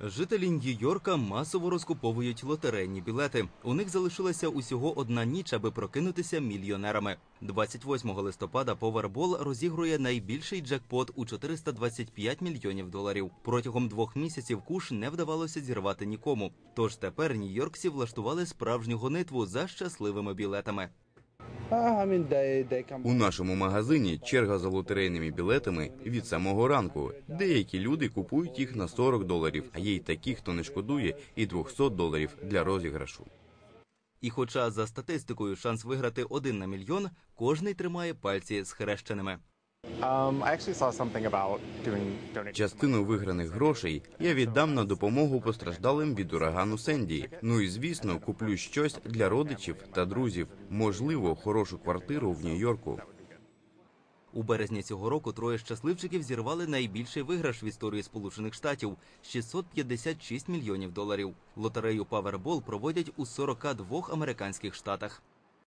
Жителі Нью-Йорка масово розкуповують лотерейні білети. У них залишилася усього одна ніч, аби прокинутися мільйонерами. 28 листопада Powerball розігрує найбільший джекпот у 425 мільйонів доларів. Протягом двох місяців куш не вдавалося зірвати нікому. Тож тепер нью-йоркці влаштували справжню гонитву за щасливими білетами. У нашому магазині черга за лотерейними білетами від самого ранку. Деякі люди купують їх на 40 доларів, а є й такі, хто не шкодує, і 200 доларів для розіграшу. І хоча за статистикою шанс виграти один на мільйон, кожний тримає пальці схрещеними. Um. Частину виграних грошей я віддам на допомогу постраждалим від урагану Сенді. Ну і звісно, куплю щось для родичів та друзів, можливо, хорошу квартиру в Нью-Йорку. У березні цього року троє щасливчиків зірвали найбільший виграш в історії Сполучених Штатів 656 мільйонів доларів. Лотерею Powerball проводять у 42 американських штатах.